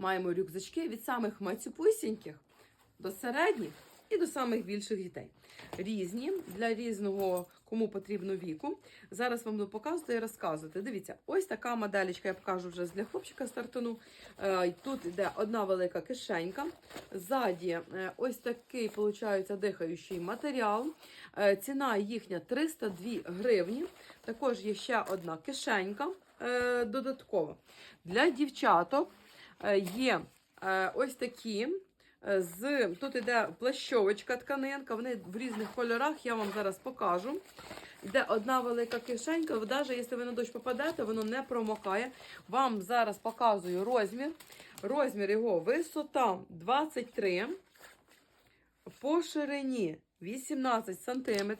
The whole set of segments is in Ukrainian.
маємо рюкзачки від самих мацюпусіньких до середніх і до самих більших дітей. Різні для різного, кому потрібно віку. Зараз вам буду показувати і розказувати. Дивіться, ось така моделечка, я покажу вже для хлопчика стартану. Е, Тут йде одна велика кишенька. Ззаді е, ось такий, виходить, дихаючий матеріал. Е, Ціна їхня 302 гривні. Також є ще одна кишенька додаткова. Для дівчаток є е, ось такі. е, З тут іде плащовочка тканинка, вони в різних кольорах, я вам зараз покажу. Йде одна велика кишенька, навіть якщо ви на дощ попадете, воно не промокає. Вам зараз показую розмір. Розмір його висота 23, по ширині 18 см.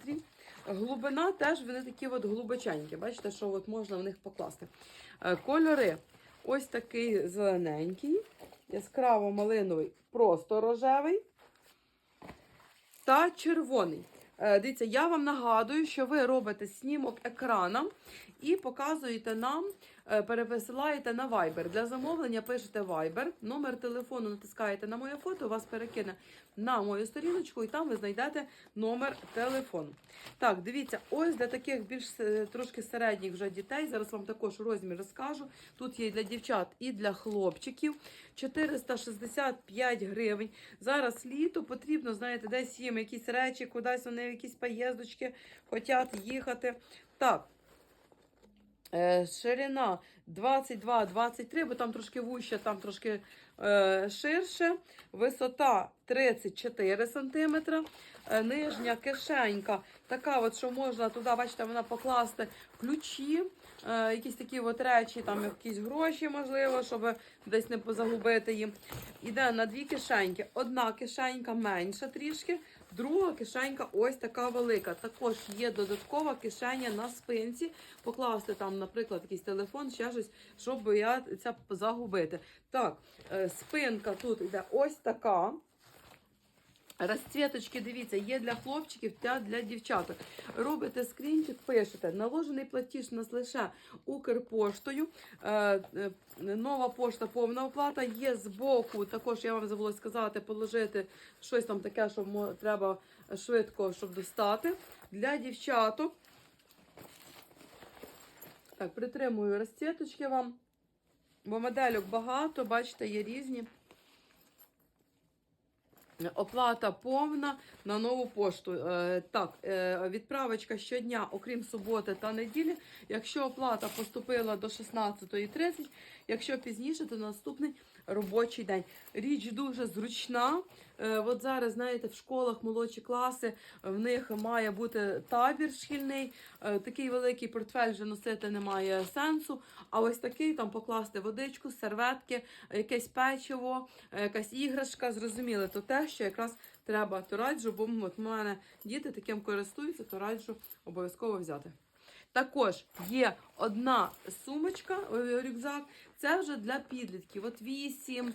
Глибина теж вони такі от глибоченькі. Бачите, що от можна в них покласти. Е, Кольори ось такий зелененький, яскраво малиновий, просто рожевий та червоний. Е, Дивіться, я вам нагадую, що ви робите снімок екрана і показуєте нам, е, пересилаєте на Viber. Для замовлення пишете Viber, номер телефону натискаєте на моє фото, вас перекине на мою сторіночку, і там ви знайдете номер телефону. Так, дивіться, ось для таких більш е, трошки середніх вже дітей. Зараз вам також розмір розкажу. Тут є і для дівчат і для хлопчиків. 465 гривень. Зараз літо потрібно, знаєте, десь їм якісь речі, кудись вони якісь поїздочки хочуть їхати. Так. Е, Ширина 22-23, бо там трошки вужче, там трошки ширше. Висота 34 см. Е, нижня кишенька така, от, що можна туди, бачите, вона покласти ключі, е, якісь такі от речі, там якісь гроші, можливо, щоб десь не позагубити їм. Іде на дві кишеньки. Одна кишенька менша трішки, друга кишенька ось така велика. Також є додаткова кишеня на спинці. Покласти там, наприклад, якийсь телефон, ще щось, щоб боятися загубити. Так, е, спинка тут йде ось така. Розцвіточки, дивіться, є для хлопчиків та для дівчаток. Робите скрінчик, пишете. Наложений платіж нас лише Укрпоштою. Е, е, нова пошта, повна оплата. Є збоку, також я вам забула сказати, положити щось там таке, що треба швидко, щоб достати. Для дівчаток. Так, притримую розцвіточки вам. Бо модельок багато, бачите, є різні. Оплата повна на нову пошту. Е, так, е, відправочка щодня, окрім суботи та неділі. Якщо оплата поступила до 16.30, якщо пізніше, то наступний робочий день. Річ дуже зручна. Е, от зараз, знаєте, в школах молодші класи в них має бути табір шкільний. Е, такий великий портфель вже носити немає сенсу. А ось такий там покласти водичку, серветки, якесь печиво, якась іграшка. Зрозуміли, то те, що якраз треба, то раджу, бо от в мене діти таким користуються, то раджу обов'язково взяти. Також є одна сумочка, е, рюкзак. Це вже для підлітків. От 8,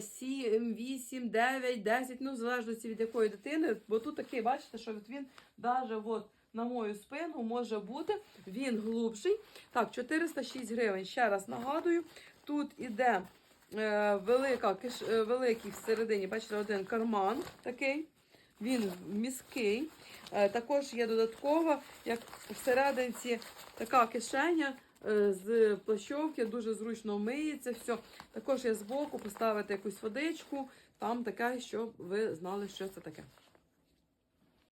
7, 8, 9, 10, ну, в залежності від якої дитини. Бо тут такий, бачите, що от він навіть от на мою спину може бути. Він глубший. Так, 406 гривень. Ще раз нагадую, тут іде е, велика, киш, е, великий всередині, бачите, один карман такий. Він міський. Е, Також є додаткова, як всерединці така кишеня е, з плащовки, дуже зручно миється. все. Також є збоку поставити якусь водичку, там таке, щоб ви знали, що це таке.